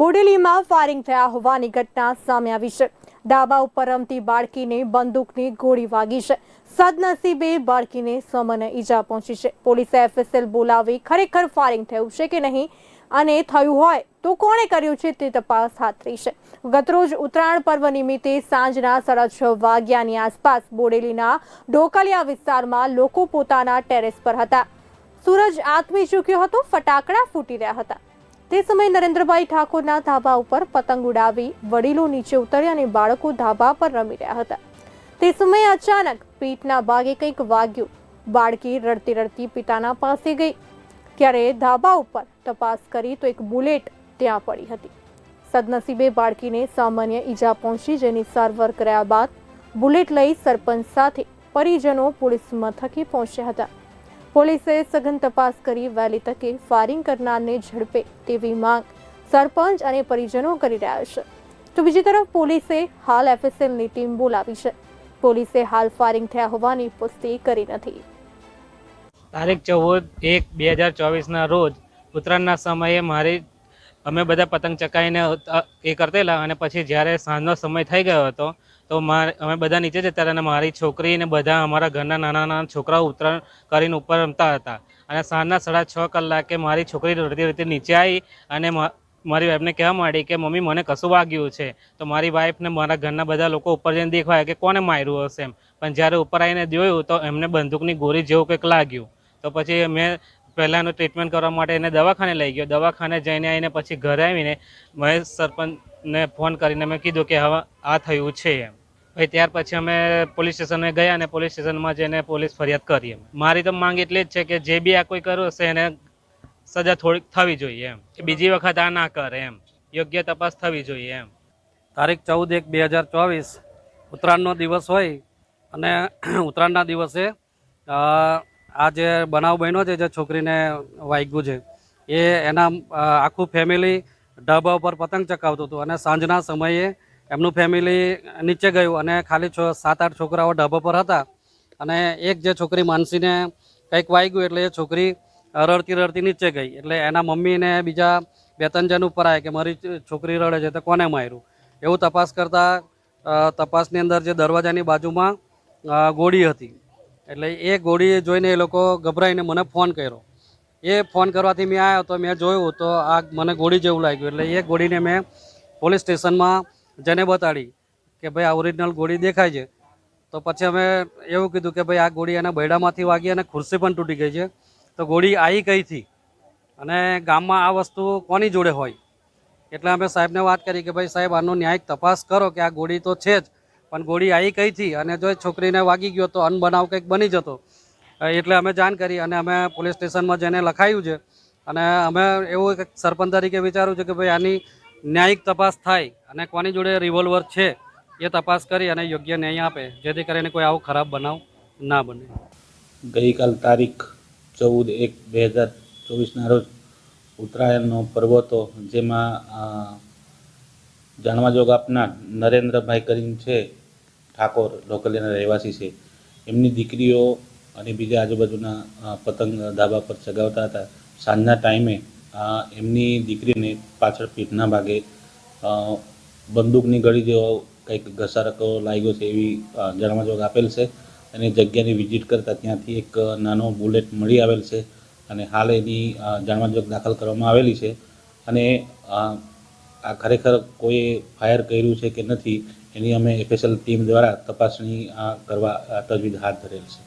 બોડેલીમાં firing થયા હોવાની ઘટના સામે આવી છે. ડાબા ઉપર રમતી બાળકીને બંદૂકની ગોળી વાગી છે. સદનસીબે બાળકીને સામાન્ય ઈજા પહોંચી છે. પોલીસે એફએસએલ બોલાવી ખરેખર ફાયરિંગ થયું છે કે નહીં અને થયું હોય તો કોણે કર્યું છે તે તપાસ હાથ ધરી છે. ગતરોજ ઉત્તરાયણ પર્વ નિમિત્તે સાંજના સાડા છ વાગ્યાની આસપાસ બોડેલીના ડોકલિયા વિસ્તારમાં લોકો પોતાના ટેરેસ પર હતા. સૂરજ આથમી ચૂક્યો હતો, ફટાકડા ફૂટી રહ્યા હતા. તે સમયે નરેન્દ્રભાઈ ઠાકોરના ધાબા ઉપર પતંગ ઉડાવી વડીલો નીચે ઉતર્યા અને બાળકો ધાબા પર રમી રહ્યા હતા. તે સમયે અચાનક પીઠના ભાગે કંઈક વાગ્યું. બાળકી રડતી રડતી પિતાના પાસે ગઈ. ત્યારે ધાબા ઉપર તપાસ કરી તો એક બુલેટ ત્યાં પડી હતી. સદનસીબે બાળકીને સામાન્ય ઈજા પહોંચી જેની સારવાર કર્યા બાદ બુલેટ લઈ સરપંચ સાથે પરિજનો પોલીસ મથકે પહોંચ્યા હતા. પોલીસે સઘન તપાસ કરી વહેલી તકે ફાયરિંગ કરનારને ઝડપે તેવી માંગ સરપંચ અને પરિજનો કરી રહ્યા છે. તો બીજી તરફ પોલીસે હાલ એફએસએલની ટીમ બોલાવી છે. પોલીસે હાલ ફાયરિંગ થયા હોવાની પુષ્ટિ કરી નથી. તારીખ ચૌદ એક બે હજાર ચોવીસના રોજ ઉત્તરાયણના સમયે મારી અમે બધા પતંગ ચકાઈને એ કરતેલા અને પછી જ્યારે સાંજનો સમય થઈ ગયો હતો તો અમે બધા નીચે જતા હતા અને મારી છોકરી અને બધા અમારા ઘરના નાના નાના છોકરાઓ ઉત્તરાયણ કરીને ઉપર રમતા હતા. અને સાંજના સાડા છ કલાકે મારી છોકરી રડતી રડતી નીચે આવી અને મારી વાઈફને કહેવા માંડી કે, મમ્મી, મને કશું વાગ્યું છે. તો મારી વાઈફને મારા ઘરના બધા લોકો ઉપર જઈને દેખાય કે, કોને માર્યું હશે? એમ. પણ જ્યારે ઉપર આવીને જોયું તો એમને બંદૂકની ગોળી જેવું કંઈક લાગ્યું. તો પછી મેં પહેલાંનું ટ્રીટમેન્ટ કરવા માટે એને દવાખાને લઈ ગયો. દવાખાને જઈને આવીને પછી ઘરે આવીને મેં સરપંચને ફોન કરીને મેં કીધું કે હવે આ થયું છે એમ. પછી ત્યાર પછી અમે પોલીસ સ્ટેશને ગયા અને પોલીસ સ્ટેશનમાં જઈને પોલીસ ફરિયાદ કરી એમ. મારી તો માંગ એટલી જ છે કે જે બી આ કોઈ કર્યું હશે એને સજા થોડીક થવી જોઈએ એમ. કે બીજી વખત આ ના કરે એમ. યોગ્ય તપાસ થવી જોઈએ એમ. તારીખ ચૌદ એક બે હજાર ચોવીસ, ઉત્તરાયણનો દિવસ હોય અને ઉત્તરાયણના દિવસે આ જે બનાવ બન્યો છે, જે છોકરીને વાગ્યું છે, એ એના આખું ફેમિલી ઢાબા ઉપર પતંગ ચકાવતું હતું અને સાંજના સમયે એમનું ફેમિલી નીચે ગયું અને ખાલી સાત, આઠ છોકરાઓ ઢાબા પર હતા. અને એક જે છોકરી માનસીને કંઈક વાગ્યું એટલે એ છોકરી રડતી રડતી નીચે ગઈ. એટલે એના મમ્મીને બીજા બે, ત્રણ જણ ઉપર આવ્યા કે મારી છોકરી રડે છે તો કોને માર્યું? એવું તપાસ કરતાં તપાસની અંદર જે દરવાજાની બાજુમાં ગોળી હતી. એટલે એ ગોળી જોઈને એ લોકો ગભરાઈને મને ફોન કર્યો. એ ફોન કરવાથી મેં આવ્યો તો મેં જોયું તો આ મને ગોળી જેવું લાગ્યું. એટલે એ ગોળીને મેં પોલીસ સ્ટેશનમાં જેને બતાડી કે ભાઈ આ ઓરિજિનલ ગોળી દેખાય છે. તો પછી અમે એવું કીધું કે ભાઈ આ ગોળી એના બૈડામાંથી વાગી અને ખુરશી પણ તૂટી ગઈ છે. તો ગોળી આવી કઈથી અને ગામમાં આ વસ્તુ કોની જોડે હોય? એટલે અમે સાહેબને વાત કરી કે ભાઈ સાહેબ, આનો ન્યાયિક તપાસ કરો કે આ ગોળી તો છે જ, પણ ગોળી આવી કઈથી અને જો છોકરીને વાગી ગયો તો અનબનાવ કંઈક બની જતો. એટલે અમે જાણ કરી અને અમે પોલીસ સ્ટેશનમાં જઈને લખાયું છે અને અમે એવું એક સરપંચ તરીકે વિચાર્યું છે કે ભાઈ આની ન્યાયિક તપાસ થાય અને કોની જોડે રિવોલ્વર છે એ તપાસ કરી અને યોગ્ય ન્યાય આપે, જેથી કરીને કોઈ આવો ખરાબ બનાવ ના બને. ગઈકાલ તારીખ ચૌદ એક બે હજાર ચોવીસના રોજ ઉત્તરાયણનો પર્વ હતો, જેમાં જાણવા જોગ આપનાર નરેન્દ્રભાઈ કરીને છે ઠાકોર લોકલીના રહેવાસી છે. એમની દીકરીઓ અને બીજા આજુબાજુના પતંગ ધાબા પર ચગાવતા હતા. સાંજના ટાઈમે એમની દીકરીને પાછળ પીઠના ભાગે બંદૂકની ગળી જેવો કંઈક ઘસારકો લાગ્યો છે એવી અ, જાણવા જોગ આપેલ છે. અને જગ્યાની વિઝિટ કરતાં ત્યાંથી એક નાનો બુલેટ મળી આવેલ છે અને હાલ એની અ, જાણવાજોગ દાખલ કરવામાં આવેલી છે. અને આ ખરેખર કોઈ ફાયર કર્યું છે કે નથી એની અમે એફએસએલ ટીમ દ્વારા તપાસણી કરવા તજવીજ હાથ ધરેલ છે.